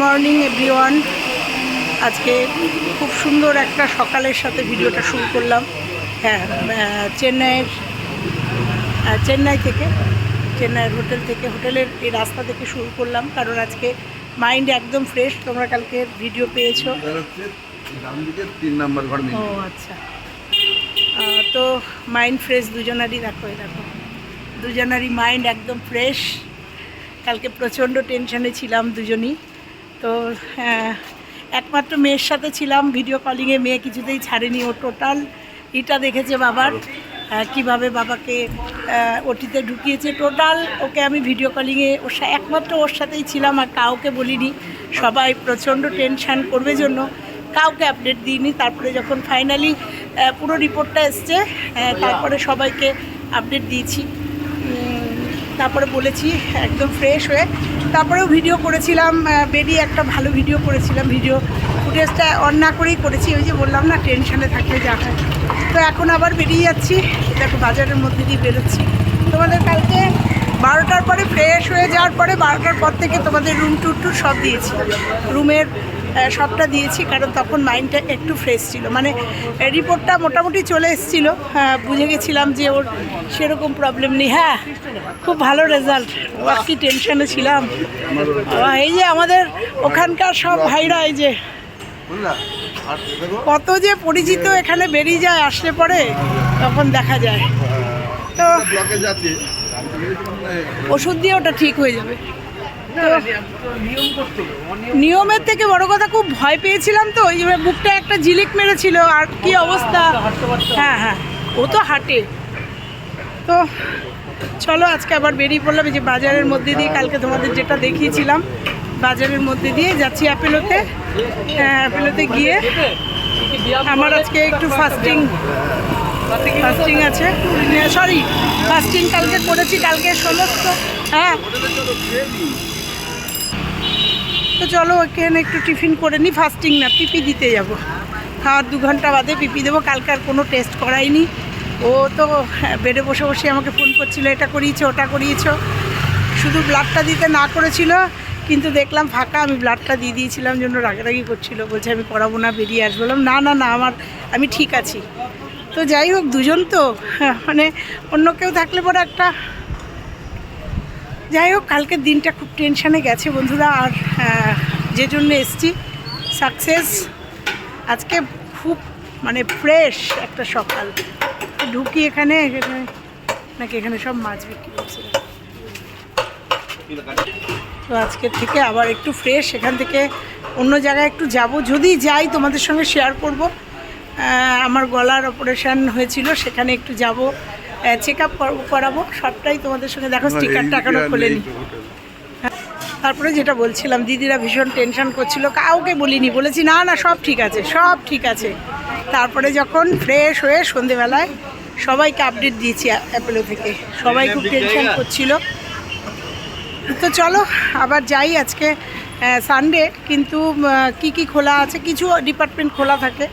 Morning, everyone. আজকে খুব সুন্দর একটা সকালের সাথে ভিডিওটা শুরু করলাম। হ্যাঁ চেন্নাইয়ের চেন্নাই থেকে, চেন্নাইয়ের হোটেল থেকে, হোটেলের এই রাস্তা থেকে শুরু করলাম। কারণ আজকে মাইন্ড একদম ফ্রেশ। তোমরা কালকে ভিডিও পেয়েছ। ও আচ্ছা। তো মাইন্ড ফ্রেশ দুজনারই, দেখো দেখো। দুজনারই মাইন্ড একদম ফ্রেশ। কালকে প্রচণ্ড টেনশনে ছিলাম দুজনই। তো একমাত্র মেয়ের সাথে ছিলাম ভিডিও কলিংয়ে মেয়ে কিছুতেই ছাড়েনি ও টোটাল এটা দেখেছে বাবার কীভাবে বাবাকে ওটিতে ঢুকিয়েছে। টোটাল ওকে আমি ভিডিও কলিংয়ে ওর একমাত্র ওর সাথেই ছিলাম আর কাউকে বলিনি। সবাই প্রচণ্ড টেনশান করবে জন্য। কাউকে আপডেট দিইনি। তারপরে যখন ফাইনালি পুরো রিপোর্টটা এসছে তারপরে সবাইকে আপডেট দিয়েছি। তারপরে বলেছি, একদম ফ্রেশ হয়ে তারপরেও ভিডিও করেছিলাম বেরিয়ে একটা ভালো ভিডিও করেছিলাম ভিডিও ফুটেজটা অন না করেই করেছি, ওই যে বললাম না টেনশানে থাকলে যা হয়। তো এখন আবার বেরিয়ে যাচ্ছি, দেখো বাজারের মধ্যে দিয়ে বেরোচ্ছি। তোমাদের কালকে বারোটার পরে ফ্রেশ হয়ে যাওয়ার পরে বারোটার পর থেকে তোমাদের রুম টুর সব দিয়েছি। রুমের সবটা দিয়েছি কারণ তখন মাইন্ডটা একটু ফ্রেশ ছিল। মানে রিপোর্টটা মোটামুটি চলে এসেছিল। বুঝে গেছিলাম যে ওর সেরকম প্রবলেম নেই। হ্যাঁ খুব ভালো রেজাল্ট বাকি টেনশনে ছিলাম। এই যে আমাদের ওখানকার সব ভাইরা এই যে কত যে পরিচিত এখানে বেরিয়ে যায় আসলে পরে তখন দেখা যায়। তো ওষুধ দিয়ে ওটা ঠিক হয়ে যাবে। নিয়মের থেকে বড় কথা খুব ভয় পেয়েছিলাম তো ওই বুকটা একটা ঝিলিক মেরেছিল আর কি অবস্থা? হ্যাঁ হ্যাঁ ও তো হাঁটে। তো চলো আজকে আবার বেরিয়ে পড়লাম যে বাজারের মধ্যে দিয়ে কালকে তোমাদের যেটা দেখিয়েছিলাম বাজারের মধ্যে দিয়ে যাচ্ছি অ্যাপেলোতে। হ্যাঁ অ্যাপেলোতে গিয়ে আমার আজকে একটু ফাস্টিং ফাস্টিং আছে। সরি ফাস্টিং কালকে করেছি কালকে সমস্ত হ্যাঁ। তো চলো ওখানে একটু টিফিন করে নিই ফাস্টিং না পিপি দিতে যাব। খাওয়ার দু ঘণ্টা বাদে পিপি দেবো কালকে আর কোনো টেস্ট করাইনি। ও তো হ্যাঁ, বেডে বসে বসে আমাকে ফোন করছিল এটা করিয়েছো ওটা করিয়েছো। শুধু ব্লাডটা দিতে না করেছিল কিন্তু দেখলাম ফাঁকা আমি ব্লাডটা দিয়ে দিয়েছিলাম জন্য রাগারাগি করছিল। বলছে আমি করাবো না বেরিয়ে আসব। বললাম না না না আমার আমি ঠিক আছি। তো যাই হোক দুজন তো হ্যাঁ, মানে অন্য কেউ থাকলে পরে একটা যাই হোক কালকের দিনটা খুব টেনশানে গেছে বন্ধুরা, আর যে জন্য এসছি সাকসেস আজকে খুব মানে ফ্রেশ একটা সকাল। ঢুকি এখানে এখানে, নাকি এখানে সব মাছ বিক্রি করছে তো আজকে থেকে আবার একটু ফ্রেশ এখান থেকে অন্য জায়গায় একটু যাব। যদি যাই, তোমাদের সঙ্গে শেয়ার করব। আমার গলার অপারেশন হয়েছিল, সেখানে একটু যাব। চেক আপ করাবো। সবটাই তোমাদের সঙ্গে দেখো স্টিকারটা এখনও খোলেনি। তারপরে যেটা বলছিলাম দিদিরা ভীষণ টেনশন করছিল কাউকে বলিনি বলেছি না না সব ঠিক আছে সব ঠিক আছে। তারপরে যখন ফ্রেশ হয়ে সন্ধেবেলায় সবাইকে আপডেট দিয়েছি অ্যাপেলো থেকে। সবাই খুব টেনশন করছিল। তো চলো আবার যাই আজকে সানডে কিন্তু কি কি খোলা আছে? কিছু ডিপার্টমেন্ট খোলা থাকে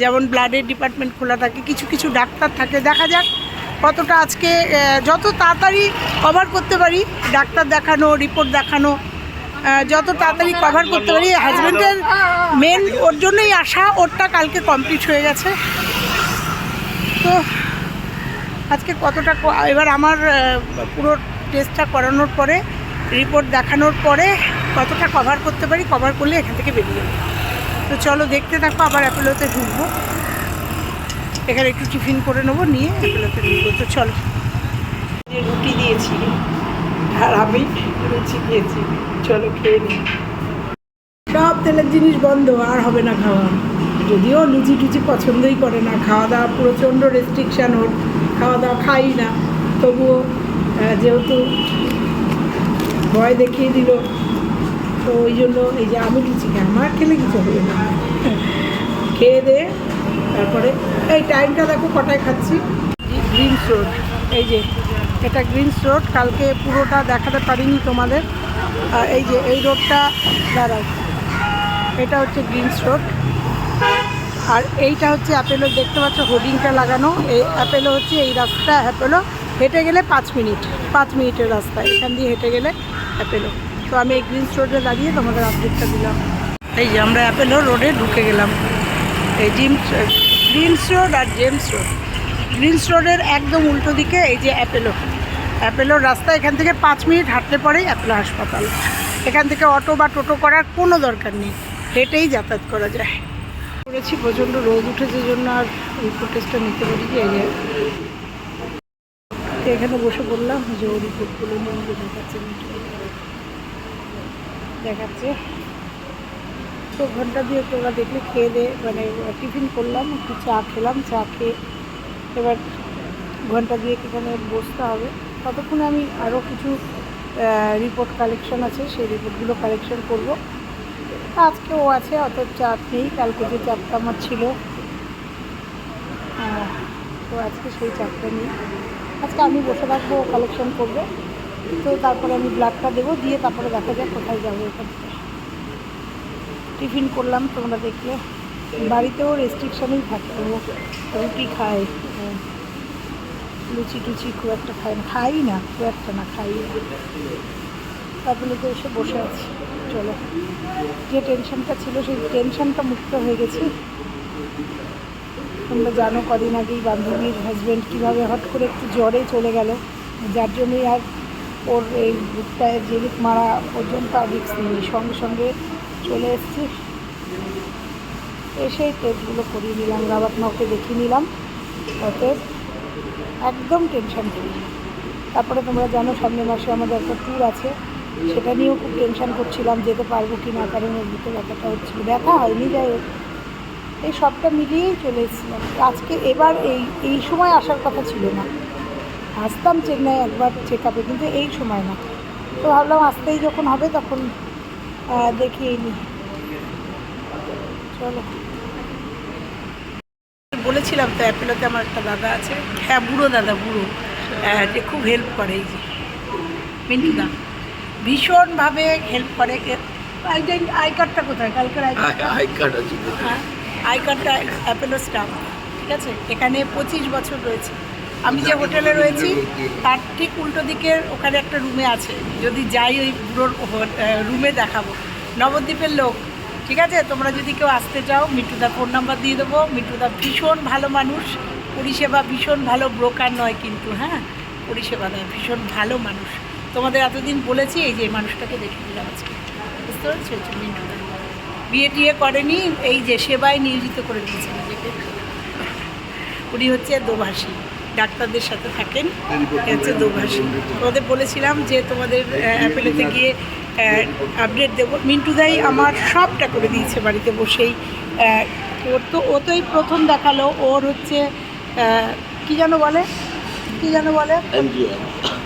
যেমন ব্লাডের ডিপার্টমেন্ট খোলা থাকে কিছু কিছু ডাক্তার থাকে। দেখা যাক কতটা আজকে যত তাড়াতাড়ি কভার করতে পারি, ডাক্তার দেখানো রিপোর্ট দেখানো যত তাড়াতাড়ি কভার করতে পারি হাজব্যান্ডের মেন ওর জন্যই আসা ওরটা কালকে কমপ্লিট হয়ে গেছে। তো, আজকে কতটা এবার আমার পুরো টেস্টটা করানোর পরে রিপোর্ট দেখানোর পরে কতটা কভার করতে পারি কভার করলে এখান থেকে বেরিয়ে তো চলো দেখতে থাকো, আবার অ্যাপেলোতে ঢুকবো। এখানে একটু টিফিন করে নেব, নিয়ে অ্যাপেলোতে ঢুকবো তো চলো। রুটি দিয়েছি, আর আমি লুচি খেয়েছি চলো খেয়ে নিই সব তেলের জিনিস বন্ধ, আর হবে না খাওয়া। যদিও লুচি টুচি পছন্দই করে না, খাওয়া দাওয়া প্রচণ্ড রেস্ট্রিকশান ওর। খাওয়া দাওয়া খাই না। তবুও যেহেতু ভয় দেখিয়ে দিল, তো ওই জন্য এই যে আমি লুচি খাই। আমার খেলে কিছু হবে না খেয়ে দে। তারপরে এই টাইমটা দেখো কটায় খাচ্ছি। গ্রিনস রোড এই যে, এটা গ্রিনস রোড কালকে পুরোটা দেখাতে পারিনি তোমাদের। এই যে, এই রোডটা দাঁড়াও। এটা হচ্ছে গ্রিনস রোড আর এইটা হচ্ছে অ্যাপেলো দেখতে পাচ্ছ হোর্ডিংটা লাগানো। এই অ্যাপেলো হচ্ছে, এই রাস্তা অ্যাপেলো হেঁটে গেলে পাঁচ মিনিট। পাঁচ মিনিটের রাস্তা এখান দিয়ে হেঁটে গেলে অ্যাপেলো তো আমি এই গ্রিন রোডে দাঁড়িয়ে তোমাদের আপডেটটা দিলাম। এই যে, আমরা অ্যাপেলো রোডে ঢুকে গেলাম। এই জিমস গ্রিনস রোড আর জেমস রোড গ্রিনস রোডের একদম উল্টো দিকে এই যে অ্যাপেলো অ্যাপেলোর রাস্তা, এখান থেকে পাঁচ মিনিট হাঁটলে পরেই অ্যাপেলো হাসপাতাল। এখান থেকে অটো বা টোটো করার কোনো দরকার নেই। হেঁটেই যাতায়াত করা যায়। করেছি প্রচণ্ড রোদ উঠেছে জন্য আর এই ফুটেজটা নিতে পারি এই যে এখানে বসে বললাম যে ওর রিপোর্টগুলো নিয়ে দেখাচ্ছে। দেখাচ্ছে। তো ঘণ্টা দিয়ে তোমরা দেখলে খেয়ে দে মানে টিফিন করলাম, একটু চা খেলাম, চা খেয়ে এবার ঘণ্টা দিয়ে এখানে বসতে হবে। ততক্ষণে আমি আরও কিছু রিপোর্ট কালেকশন আছে, সেই রিপোর্টগুলো কালেকশন করব। আজকে ও আছে অত চাপ নেই কালকে যে চাপটা আমার ছিল তো আজকে সেই চাপটা নেই আজকে আমি বসে থাকব কালেকশন করবে। তো তারপরে আমি ব্লাডটা দেবো, দিয়ে তারপরে দেখা যাক কোথায় যাব এখান থেকে। টিফিন করলাম তোমরা দেখলে। বাড়িতেও রেস্ট্রিকশনেই থাকে, ও রুটি খায়। লুচি টুচি খুব একটা খায় না খাই না, খুব একটা না খাই তারপরে তো এসে বসে আছি, চলো। যে টেনশনটা ছিল, সেই টেনশনটা মুক্ত হয়ে গেছি। তোমরা জানো কদিন আগেই বান্ধবীর হাজব্যান্ড কীভাবে হট করে একটু জ্বরে চলে গেল, যার জন্যই আর ওর এই বুকটায় জেলিক মারা পর্যন্ত আর রিক্স নিই, সঙ্গে সঙ্গে চলে এসেছি। এসেই টেস্টগুলো করিয়ে নিলাম রাবাত মাকে দেখিয়ে নিলাম। অতএব একদম টেনশন ফ্রি তারপরে তোমরা জানো, সামনের মাসে আমাদের একটা ট্যুর আছে। সেটা নিয়েও খুব টেনশন করছিলাম, যেতে পারব কি না, কারণ ওর বুকে ব্যথাটা হচ্ছিল ব্যথা হয়নি, যাই হোক। এই সবটা মিলিয়েই চলে এসেছিলাম। আজকে এবার এই এই সময় আসার কথা ছিল না। আসতাম চেন্নাই একবার চেক আপে কিন্তু এই সময় না। তো ভাবলাম আসতেই যখন হবে তখন দেখিয়ে নিই চলো। বলেছিলাম তো অ্যাপেলোতে আমার একটা দাদা আছে। হ্যাঁ বুড়ো দাদা বুড়ো। যে খুব হেল্প করে এই যে। মিন্টু দা ভীষণভাবে হেল্প করে। আই কার্ডটা কোথায়? কালকের আই কার্ড হ্যাঁ আই কার্ডটা অ্যাপেলো স্টাফ ঠিক আছে? এখানে পঁচিশ বছর রয়েছে। আমি যে হোটেলে রয়েছি, তার ঠিক উল্টো দিকের ওখানে একটা রুমে আছে। যদি যাই ওই বুড়োর রুমে দেখাবো। নবদ্বীপের লোক, ঠিক আছে? তোমরা যদি কেউ আসতে চাও মিটুদার ফোন নাম্বার দিয়ে দেবো। মিটুদা ভীষণ ভালো মানুষ। পরিষেবা ভীষণ ভালো ব্রোকার নয় কিন্তু হ্যাঁ? পরিষেবা নয়, ভীষণ ভালো মানুষ। তোমাদের এতদিন বলেছি, এই যে মানুষটাকে দেখে দিলাম আজকে। বুঝতে পারছ? মিন্টুদা বিয়ে টিয়ে করেনি, এই যে সেবায় নিয়োজিত করে দিয়েছে নিজেকে। উনি হচ্ছে দোভাষী। ডাক্তারদের সাথে থাকেন হচ্ছে দোভাষী ওদের বলেছিলাম যে তোমাদের অ্যাপেলেতে গিয়ে আপডেট দেবো। মিন্টুদাই আমার সবটা করে দিয়েছে বাড়িতে বসেই। ওর তো ও তো এই প্রথম দেখাল। ওর হচ্ছে কি যেন বলে? কি যেন বলে?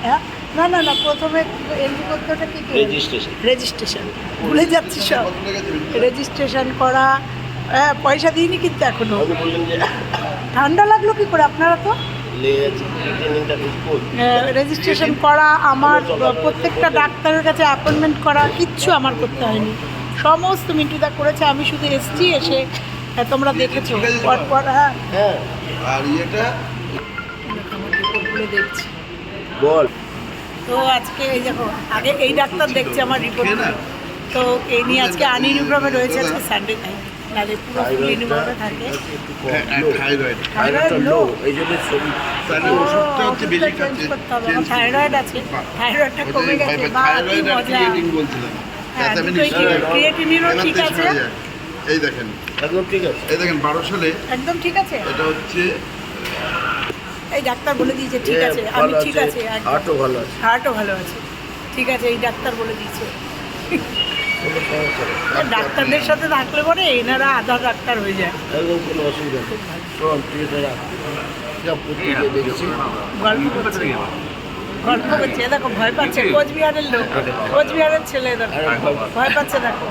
হ্যাঁ? না না না প্রথমে এমনি করতে ওটা কি রেজিস্ট্রেশন রেজিস্ট্রেশন ভুলে যাচ্ছি সব। রেজিস্ট্রেশন করা হ্যাঁ পয়সা দিইনি কিন্তু এখনও। আমি বললেন যে ঠান্ডা লাগল কি করে আপনারা তো? রেজিস্ট্রেশন করা। আমার প্রত্যেকটা ডাক্তারের কাছে অ্যাপয়েন্টমেন্ট করা কিচ্ছু আমার করতে হয়নি। সমস্ত মিন্টুদা করেছে আমি শুধু এসছি এসে তোমরা দেখেছ। পরপর হ্যাঁ। হ্যাঁ। আর ইয়েটা? আমার রিপোর্টগুলো দেখছি বল। তো আজকে এই দেখো আগে এই ডাক্তার দেখছে আমার রিপোর্টগুলো তো এই নিয়ে আজকে আনইউনিফর্মে রয়েছে আজকে সানডে পুরো থাকে। হ্যাঁ, থাইরয়েড থাইরয়েডটা লো এই জন্য তাহলে ওষুধটা হচ্ছে বেশি খাচ্ছে করতে হবে। আমার change থাইরয়েড আছে থাইরয়েডটা কমে গেছে। বা কি মজা। বলছিলাম। হ্যাঁ নিশ্চয়ই ঠিক ক্রিয়েটিনিনও ঠিক আছে। এই দেখেন। একদম ঠিক আছে। এই দেখেন বারো সালে একদম ঠিক আছে। এটা হচ্ছে এই ডাক্তার বলে দিয়েছে ঠিক আছে। আমি ঠিক আছে হার্টও ভালো আছে। হার্টও ভালো আছে। ঠিক আছে এই ডাক্তার বলে দিয়েছে। ডাক্তারদের সাথে থাকলে পরে এনারা আধা ডাক্তার হয়ে যায়। একদম কোনো অসুবিধা নেই। শোন তুই দেখেছি। গল্প করছে গল্প করছে। দেখো ভয় পাচ্ছে কোচবিহারের লোক। কোচবিহারের ছেলে দেখো। ভয় পাচ্ছে দেখো।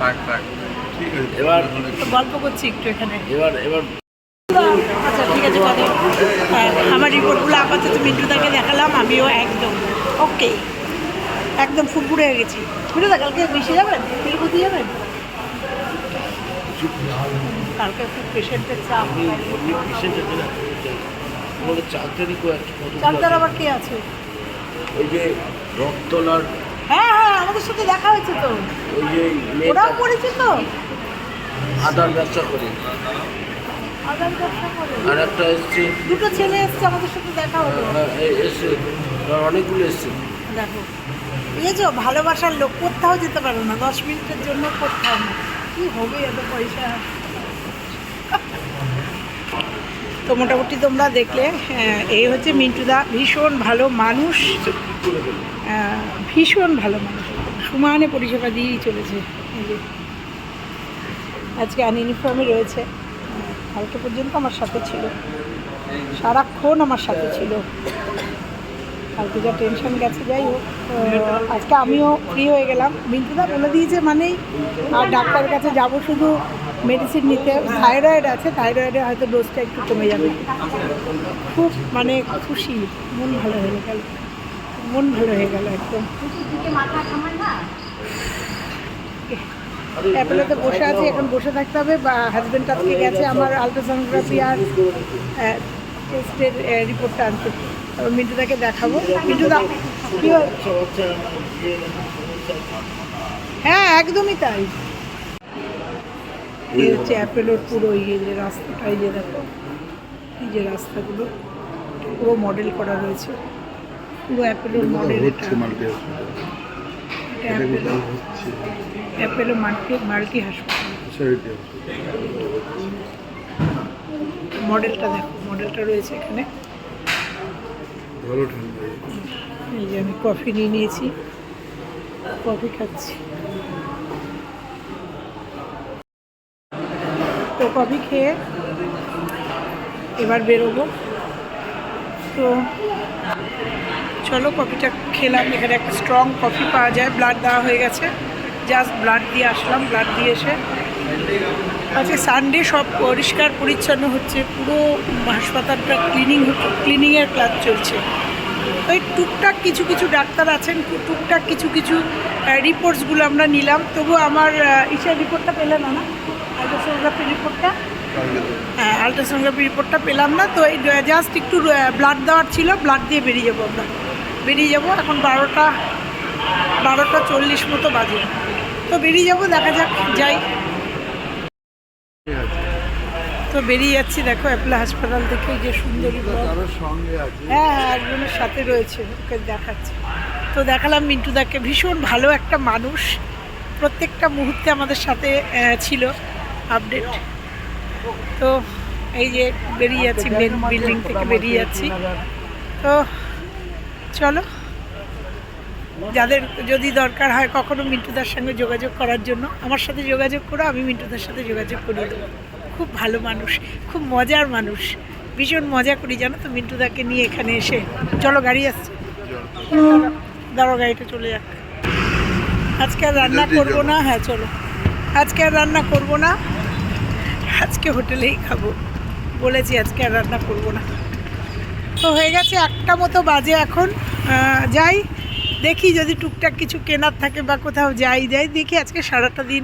এবার গল্প করছি একটু এখানে। এবার এবার আচ্ছা ঠিক আছে হ্যাঁ, আমার রিপোর্টগুলো আপাতত মিন্টুদাকে দেখালাম আমিও একদম। ওকে। একদম ফুটফুটে হয়ে গেছি। মিন্টুদা কালকে বেশি যাবেন তিরুপতি যাবেন কালকে একটু পেশেন্টের চাপ। আবার কে আছে? ওই যে রক্তলার হ্যাঁ হ্যাঁ আমাদের সাথে দেখা হয়েছে তো। ওই যে ওরাও পরিচিত আদার ব্যবসা করে। আদার ব্যবসা করে। আর একটা এসছে। দুটো ছেলে এসছে আমাদের সাথে দেখা হলো। হ্যাঁ, এসছে অনেকগুলো এসছে। দেখো। বুঝেছ ভালোবাসার লোক কোথাও যেতে পারো না। দশ মিনিটের জন্য কোথাও না। কি হবে এত পয়সা? তো মোটামুটি তোমরা দেখলে হ্যাঁ, এই হচ্ছে মিন্টুদা। ভীষণ ভালো মানুষ। ভীষণ ভালো মানুষ। সমানে পরিষেবা দিয়েই চলেছে। আজকে আনইউনিফর্মে রয়েছে। আহ, কালকে পর্যন্ত আমার সাথে ছিল। সারাক্ষণ আমার সাথে ছিল। কালকে যা টেনশন গেছে, যাই হোক আজকে আমিও ফ্রি হয়ে গেলাম। মিন্টুদা বলে দিয়েছে মানেই, আর ডাক্তারের কাছে যাব শুধু মেডিসিন নিতে। থাইরয়েড আছে থাইরয়েডে হয়তো ডোজটা একটু কমে যাবে। খুব মানে খুশি, মন ভালো হয়ে গেল। মন ভালো হয়ে গেল একদম। অ্যাপেলোতে বসে আছি, এখন বসে থাকতে হবে, বা হাজব্যান্ড আজকে গেছে আমার আলট্রাসোনোগ্রাফি আর টেস্টের রিপোর্টটা আনতে। তারপর মিন্টুদাকে দেখাবো। মিন্টুদা কী হয় হ্যাঁ একদমই তাই। এই হচ্ছে অ্যাপেলোর পুরো ইয়ে যে রাস্তাটা এই যে দেখো এই যে রাস্তাগুলো পুরো মডেল করা রয়েছে। পুরো অ্যাপেলোর মডেল এটা। অ্যাপেলো মাল্টি মাল্টি হাসপাতাল। মডেলটা দেখো মডেলটা রয়েছে এখানে। ভালো ঠান্ডা। এই যে আমি কফি নিয়ে নিয়েছি। কফি খাচ্ছি। তো কফি খেয়ে এবার বেরোবো। তো চলো কফিটা খেলাম। এখানে একটা স্ট্রং কফি পাওয়া যায়। ব্লাড দেওয়া হয়ে গেছে। জাস্ট ব্লাড দিয়ে আসলাম। ব্লাড দিয়ে এসে আজকে সানডে সব পরিষ্কার, পরিচ্ছন্ন হচ্ছে, পুরো হাসপাতালটা ক্লিনিং ক্লিনিংয়ের ক্লাস চলছে। ওই টুকটাক কিছু কিছু ডাক্তার আছেন, টুকটাক কিছু কিছু রিপোর্টসগুলো আমরা নিলাম। তবু আমার ইসের রিপোর্টটা পেলে না না? আলট্রাসোনোগ্রাফি রিপোর্টটা হ্যাঁ আলট্রাসোনোগ্রাফি রিপোর্টটা পেলাম না। তো এই জাস্ট একটু ব্লাড দেওয়ার ছিল ব্লাড দিয়ে বেরিয়ে যাব আমরা। বেরিয়ে যাব, এখন বারোটা বারোটা চল্লিশ মতো বাজে। তো বেরিয়ে যাব, দেখা যাক, যাই। তো বেরিয়ে যাচ্ছি দেখো অ্যাপলা হাসপাতাল থেকে যে সুন্দরী হ্যাঁ হ্যাঁ একজনের সাথে রয়েছে ওকে দেখাচ্ছে। তো দেখালাম মিন্টু মিন্টুদাকে ভীষণ ভালো একটা মানুষ। প্রত্যেকটা মুহূর্তে আমাদের সাথে ছিল। আপডেট তো এই যে বেরিয়ে যাচ্ছি মেন বিল্ডিং থেকে বেরিয়ে যাচ্ছি। তো চলো। যাদের যদি দরকার হয় কখনো মিন্টুদার সঙ্গে যোগাযোগ করার জন্য আমার সাথে যোগাযোগ করো আমি মিন্টুদার সাথে যোগাযোগ করিয়ে দেবো। খুব ভালো মানুষ খুব মজার মানুষ। ভীষণ মজা করি জানো তো মিন্টুদাকে নিয়ে এখানে এসে। চলো গাড়ি আসছে। দাঁড়ো গাড়িটা চলে যাক। আজকে আর রান্না করব না হ্যাঁ চলো। আজকে আর রান্না করব না আজকে হোটেলেই খাব। বলেছি আজকে আর রান্না করব না। তো হয়ে গেছে একটা মতো বাজে এখন। যাই। দেখি যদি টুকটাক কিছু কেনার থাকে বা কোথাও যাই যাই, দেখি আজকে সারাটা দিন।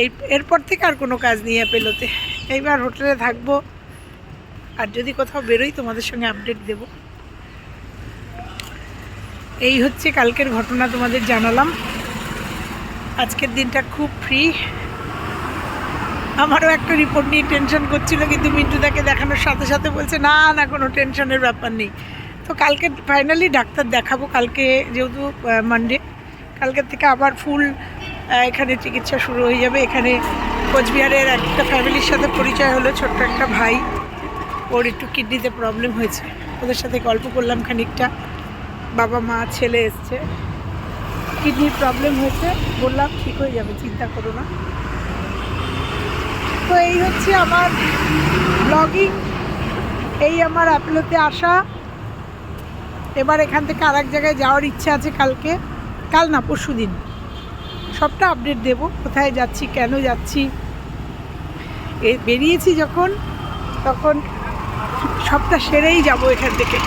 এই, এরপর থেকে আর কোনো কাজ নিয়ে পেলোতে এইবার হোটেলে থাকব। আর যদি কোথাও বেরোই, তোমাদের সঙ্গে আপডেট দেব। এই হচ্ছে কালকের ঘটনা, তোমাদের জানালাম। আজকের দিনটা খুব ফ্রি আমারও একটা রিপোর্ট নিয়ে টেনশন করছিল, কিন্তু মিন্টুদাকে দেখানোর সাথে সাথে বলছে, না না, কোনো টেনশনের ব্যাপার নেই। তো কালকে ফাইনালি ডাক্তার দেখাবো, কালকে যেহেতু মানডে কালকের থেকে আবার ফুল এখানে চিকিৎসা শুরু হয়ে যাবে। এখানে কোচবিহারের একটা ফ্যামিলির সাথে পরিচয় হলো, ছোট্ট একটা ভাই। ওর একটু কিডনিতে প্রবলেম হয়েছে। ওদের সাথে গল্প করলাম খানিকটা। বাবা, মা, ছেলে এসছে। কিডনির প্রবলেম হয়েছে। বললাম, ঠিক হয়ে যাবে, চিন্তা করো না। তো এই হচ্ছে আমার ব্লগিং এই আমার অ্যাপলোতে আসা। এবার এখান থেকে আর জায়গায় যাওয়ার ইচ্ছা আছে কালকে। কাল না, পরশু দিন। সবটা আপডেট দেব, কোথায় যাচ্ছি, কেন যাচ্ছি। এ, বেরিয়েছি যখন, তখন সবটা সেরেই যাব এখান থেকে।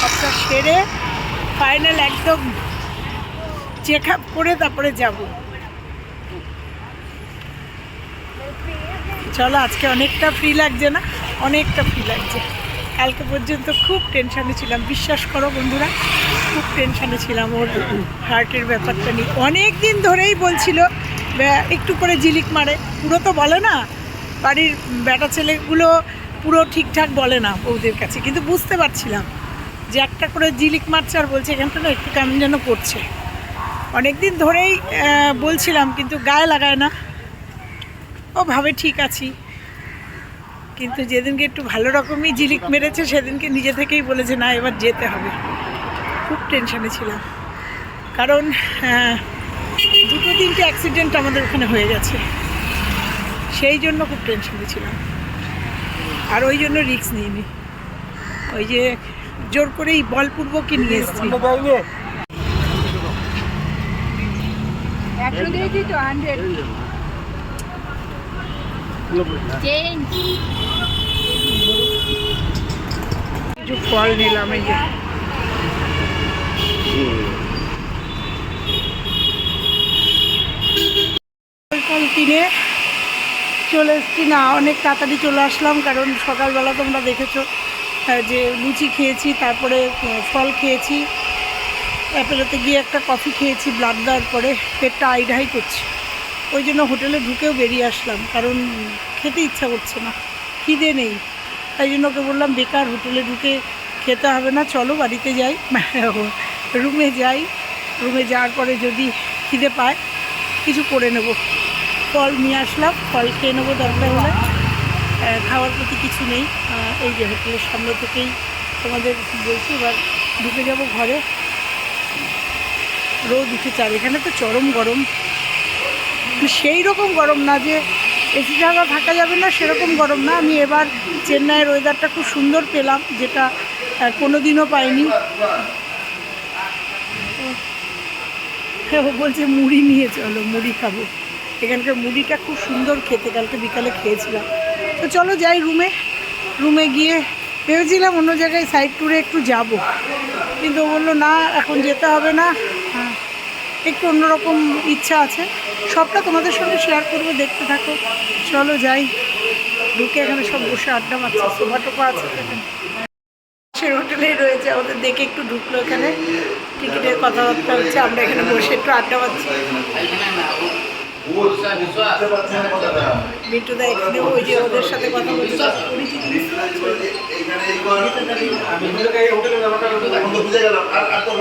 সবটা সেরে ফাইনাল একদম চেক আপ করে তারপরে যাব। চলো, আজকে অনেকটা ফ্রি লাগছে না? অনেকটা ফ্রি লাগছে। কালকে পর্যন্ত খুব টেনশানে ছিলাম। বিশ্বাস করো বন্ধুরা, খুব টেনশানে ছিলাম ওর হার্টের ব্যাপারটা নিয়ে। অনেক দিন ধরেই বলছিল একটু করে জিলিক মারে। পুরো তো বলে না, বাড়ির বেটা ছেলেগুলো পুরো ঠিকঠাক বলে না বউদের কাছে। কিন্তু বুঝতে পারছিলাম যে একটা করে জিলিক মারছে আর বলছে, এখানটা না একটু কেমন যেন করছে। অনেক দিন ধরেই বলছিলাম, কিন্তু গায়ে লাগায় না। ও ভাবে, ঠিক আছি। কিন্তু যেদিনকে একটু ভালো রকমই জিলিক মেরেছে সেদিনকে নিজে থেকেই বলেছে না এবার যেতে হবে। খুব টেনশনে ছিলাম। কারণ দুটো তিনটে অ্যাক্সিডেন্ট আমাদের ওখানে হয়ে গেছে। সেই জন্য খুব টেনশনে ছিলাম। আর ওই জন্য রিস্ক নিইনি। ওই যে জোর করেই বলপূর্বকই নিয়ে এসেছি। একশো দিয়েছি তো হান্ড্রেড চেঞ্জ কিছু ফল নিলাম, এই যে। কিনে চলে এসেছি। না, অনেক তাড়াতাড়ি চলে আসলাম, কারণ সকালবেলা তোমরা দেখেছ যে লুচি খেয়েছি, তারপরে ফল খেয়েছি। অ্যাপেলোতে গিয়ে একটা কফি খেয়েছি, ব্লাড দেওয়ার পরে পেটটা আইডাই করছে। ওই জন্য হোটেলে ঢুকেও বেরিয়ে আসলাম, কারণ খেতে ইচ্ছা করছে না। খিদে নেই। তাই জন্য ওকে বললাম, বেকার হোটেলে ঢুকে খেতে হবে না, চলো বাড়িতে যাই। রুমে যাই, রুমে যাওয়ার পরে যদি খিদে পায়, কিছু করে নেব। ফল নিয়ে আসলাম, ফল খেয়ে নেব দরকার হলে। খাওয়ার প্রতি কিছু নেই। এই যে হোটেলের সামনে থেকেই তোমাদের বলছি, এবার ঢুকে যাব ঘরে। রোদ উঠেছে, আর এখানে তো চরম গরম। সেই রকম গরম না যে এসি জায়গা থাকা যাবে না, সেরকম গরম না। আমি এবার চেন্নাইয়ের ওয়েদারটা খুব সুন্দর পেলাম, যেটা কোনো দিনও পাইনি। ও বলছে, মুড়ি নিয়ে চলো, মুড়ি খাব। এখানকার মুড়িটা খুব সুন্দর খেতে, কালকে বিকালে খেয়েছিলাম। তো চলো যাই রুমে। রুমে গিয়ে ভেবেছিলাম অন্য জায়গায় সাইড ট্যুরে একটু যাব। কিন্তু বলল, না, এখন যেতে হবে না। একটু অন্যরকম ইচ্ছা আছে। সবটা তোমাদের সঙ্গে শেয়ার করব, দেখতে থাকো। চলো যাই। ঢুকে এখানে সব বসে আড্ডা মারছে সোফা টোপা আছে সে হোটেলেই রয়েছে, আমাদের দেখে একটু ঢুকলো এখানে। টিকিটের কথাবার্তা হচ্ছে, আমরা এখানে বসে একটু আড্ডা মারছি। মিন্টুদা এখানে ওই যে ওদের সাথে কথা বলছে পরিচিতি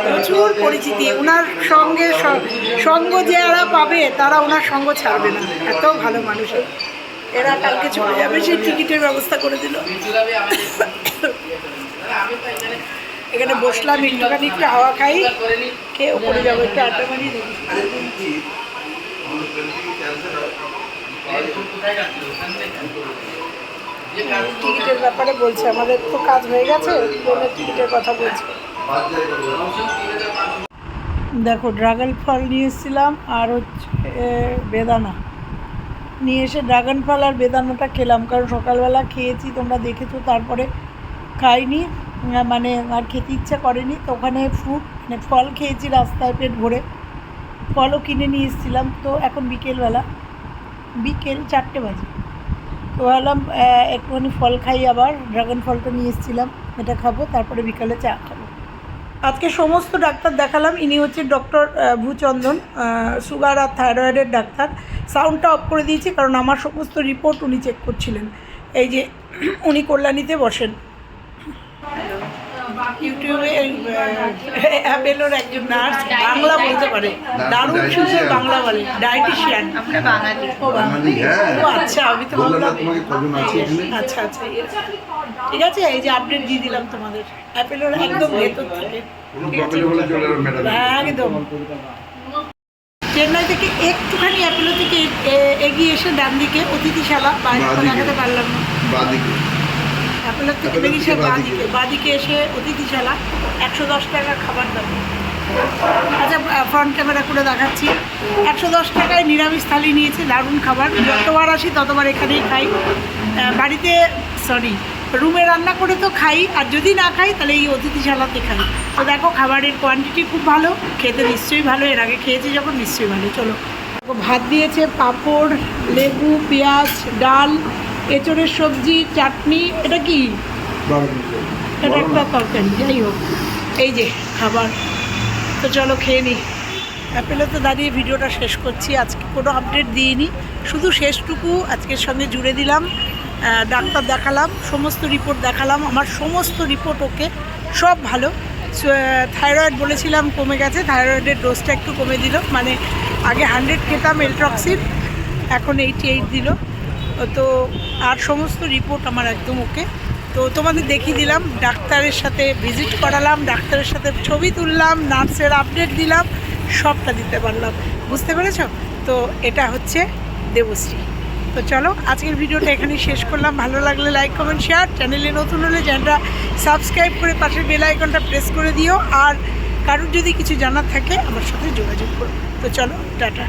প্রচুর পরিচিতি। ওনার সঙ্গে সঙ্গ যারা পাবে তারা ওনার সঙ্গ ছাড়বে না। এত ভালো মানুষ। এরা কালকে চলে যাবে সেই টিকিটের ব্যবস্থা করে দিল। এখানে বসলাম একটুখানি একটু হাওয়া খাই। খেয়ে ওপরে যাব একটু আড্ডা মারি। টিকিটের ব্যাপারে বলছে, আমাদের তো কাজ হয়ে গেছে টিকিটের কথা বলছে। দেখো, ড্রাগন ফল নিয়ে এসেছিলাম আর হচ্ছে বেদানা। নিয়ে এসে ড্রাগন ফল আর বেদানাটা খেলাম, কারণ সকালবেলা খেয়েছি, তোমরা দেখেছ, তারপরে খাইনি মানে আর খেতে ইচ্ছা করেনি, তো ওখানে ফ্রুট মানে ফল খেয়েছি রাস্তায় পেট ভরে। ফলও কিনে নিয়ে এসেছিলাম। তো এখন বিকেলবেলা, বিকেল চারটে বাজে। তো ভাবলাম একটুখানি ফল খাই আবার, ড্রাগন ফলটা নিয়ে এসেছিলাম, এটা খাব, তারপরে বিকালে চা খাব। আজকে সমস্ত ডাক্তার দেখালাম, ইনি হচ্ছে ডক্টর ভূচন্দন সুগার আর থাইরয়েডের ডাক্তার। সাউন্ডটা অফ করে দিয়েছি, কারণ আমার সমস্ত রিপোর্ট উনি চেক করছিলেন। এই যে, উনি কল্যাণীতে বসেন। ইউটিউবে অ্যাপেলোর একজন নার্স বাংলা বলতে পারে। দারুণ সুন্দর বাংলা বলে ডায়েটিশিয়ান। আমরা বাঙালি। ও বাঙালি, হ্যাঁ। ও আচ্ছা আমি তো আচ্ছা আচ্ছা ঠিক আছে এই যে আপডেট দিয়ে দিলাম তোমাদের। অ্যাপেলোর একদম ভেতর থেকে। ম্যাডাম একদম। চেন্নাই থেকে একটুখানি অ্যাপেলো থেকে এ- এগিয়ে এসে ডান দিকে অতিথিশালা বাইরে দেখাতে পারলাম না। অ্যাপেলো থেকে বেরিয়ে এসে বাঁদিকে। বাঁদিকে বাঁদিকে এসে অতিথিশালা একশো দশ টাকা খাবার দাম আচ্ছা ফ্রন্ট ক্যামেরা করে দেখাচ্ছি। একশো দশ টাকায় নিরামিষ থালি নিয়েছি দারুণ খাবার। যতবার আসি ততবার এখানেই খাই। বাড়িতে সরি রুমে রান্না করে তো খাই আর যদি না খাই তাহলে এই অতিথিশালাতে খাই। তো দেখো খাবারের কোয়ান্টিটি খুব ভালো খেতে নিশ্চয়ই ভালো এর আগে খেয়েছি যখন নিশ্চয়ই ভালো। চলো। ভাত দিয়েছে পাঁপড় লেবু পেঁয়াজ ডাল এঁচড়ের সবজি চাটনি এটা কি? এটা একটা তরকারি যাই হোক। এই যে খাবার। তো চলো খেয়ে নিই অ্যাপেলে তো দাঁড়িয়ে ভিডিওটা শেষ করছি আজকে কোনো আপডেট দিইনি। শুধু শেষটুকু আজকের সঙ্গে জুড়ে দিলাম। ডাক্তার দেখালাম সমস্ত রিপোর্ট দেখালাম। আমার সমস্ত রিপোর্ট ওকে সব ভালো। থাইরয়েড বলেছিলাম কমে গেছে থাইরয়েডের ডোজটা একটু কমে দিল। মানে আগে হান্ড্রেড খেতাম এলট্রক্সিন এখন এইটি এইট দিল। তো আর সমস্ত রিপোর্ট আমার একদম ওকে তো তোমাদের দেখিয়ে দিলাম, ডাক্তারের সাথে ভিজিট করালাম, ডাক্তারের সাথে ছবি তুললাম, নার্সের আপডেট দিলাম, সবটা দিতে পারলাম। বুঝতে পেরেছ? তো এটা হচ্ছে দেবশ্রী। তো চলো, আজকের ভিডিওটা এখানেই শেষ করলাম। ভালো লাগলে লাইক কমেন্ট শেয়ার চ্যানেলে নতুন হলে চ্যানেলটা সাবস্ক্রাইব করে পাশের বেল আইকনটা প্রেস করে দিও। আর কারোর যদি কিছু জানার থাকে, আমার সাথে যোগাযোগ করো। তো চলো, টাটা।